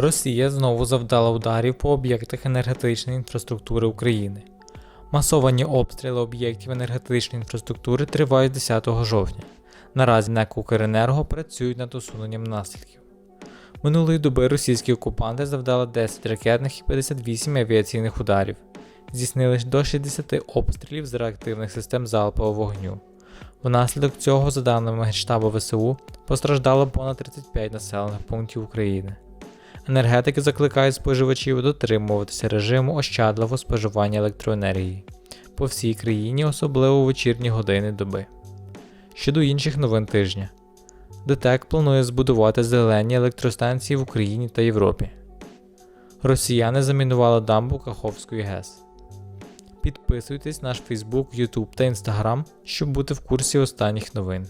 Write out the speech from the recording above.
Росія знову завдала ударів по об'єктах енергетичної інфраструктури України. Масовані обстріли об'єктів енергетичної інфраструктури тривають 10 жовтня. Наразі НЕК «Укренерго» працюють над усуненням наслідків. Минулої доби російські окупанти завдали 10 ракетних і 58 авіаційних ударів, здійснили до 60 обстрілів з реактивних систем залпового вогню. Внаслідок цього, за даними Генштабу ВСУ, постраждало понад 35 населених пунктів України. Енергетики закликають споживачів дотримуватися режиму ощадливого споживання електроенергії по всій країні, особливо у вечірні години доби. Щодо інших новин тижня, ДТЕК планує збудувати зелені електростанції в Україні та Європі. Росіяни замінували дамбу Каховської ГЕС. Підписуйтесь на наш Facebook, YouTube та Instagram, щоб бути в курсі останніх новин.